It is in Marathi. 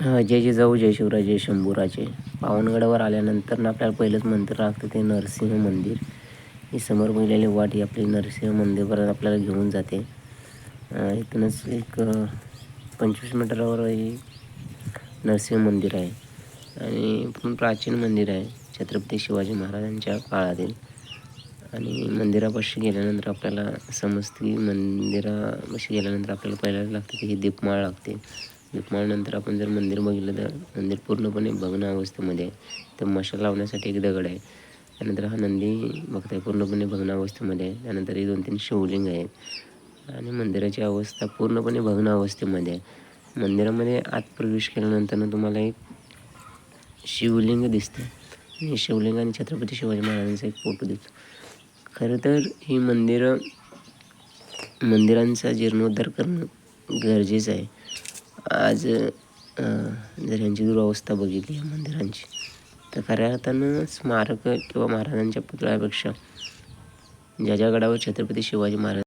अ, जय जिजाऊ जय शिवराय जय शंभूराजे. पावनगडावर आल्यानंतर ना आपल्याला पहिलंच मंदिर लागतं ते नरसिंह मंदिर. ही समोर बघलेली वाट ही आपली नरसिंह मंदिरपर्यंत आपल्याला घेऊन जाते. इथूनच एक पंचवीस मीटरावर ही नरसिंह मंदिर आहे. आणि पण प्राचीन मंदिर आहे छत्रपती शिवाजी महाराजांच्या काळातील. आणि मंदिरापाशी गेल्यानंतर आपल्याला समजते की मंदिरापाशी गेल्यानंतर आपल्याला पहिल्यांदा लागते की ही दीपमाळ लागते. दीपमाळनंतर आपण जर मंदिर बघितलं तर मंदिर पूर्णपणे भग्न अवस्थेमध्ये आहे. तर मशाल लावण्यासाठी एक दगड आहे. त्यानंतर हा नंदी बघताय पूर्णपणे भग्न अवस्थेमध्ये आहे. त्यानंतर हे दोन तीन शिवलिंग आहेत. आणि मंदिराची अवस्था पूर्णपणे भग्न अवस्थेमध्ये आहे. मंदिरामध्ये आत प्रवेश केल्यानंतर तुम्हाला एक शिवलिंग दिसते आणि शिवलिंग आणि छत्रपती शिवाजी महाराजांचा एक फोटो दिसतो. खरं तर ही मंदिरं मंदिरांचा जीर्णोद्धार करणं गरजेचं आहे. आज जर यांची दुरावस्था बघितली या मंदिरांची. तर खऱ्या अर्थानं स्मारक किंवा महाराजांच्या पुतळ्यापेक्षा ज्या ज्या गडावर छत्रपती शिवाजी महाराज